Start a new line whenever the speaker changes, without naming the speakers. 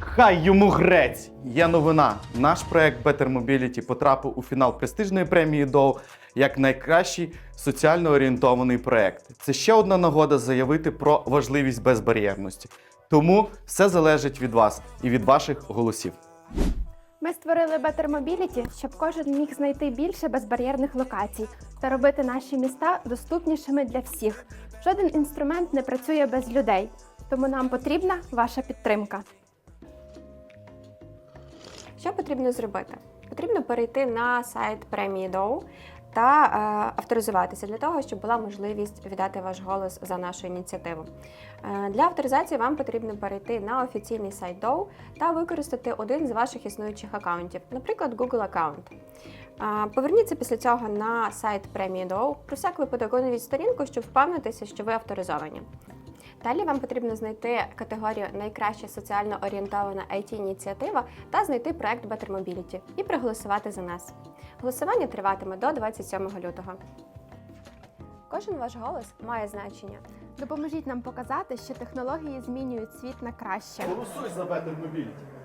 Хай йому грець! Є новина. Наш проект Better Mobility потрапив у фінал престижної премії Доу як найкращий соціально орієнтований проект. Це ще одна нагода заявити про важливість безбар'єрності. Тому все залежить від вас і від ваших голосів.
Ми створили Better Mobility, щоб кожен міг знайти більше безбар'єрних локацій та робити наші міста доступнішими для всіх. Жоден інструмент не працює без людей, тому нам потрібна ваша підтримка.
Що потрібно зробити? Потрібно перейти на сайт премії Доу та е, авторизуватися для того, щоб була можливість віддати ваш голос за нашу ініціативу. Е, для авторизації вам потрібно перейти на офіційний сайт Доу та використати один з ваших існуючих аккаунтів, наприклад, Google аккаунт. Е, Поверніться після цього на сайт премії Доу. Про всяк випадок оновіть сторінку, щоб впевнитися, що ви авторизовані. Далі вам потрібно знайти категорію Найкраща соціально орієнтована it ініціатива та знайти проект Better Mobility і проголосувати за нас. Голосування триватиме до 27 лютого. Кожен ваш голос має значення.
Допоможіть нам показати, що технології змінюють світ на краще.
Голосуй за Better Mobility!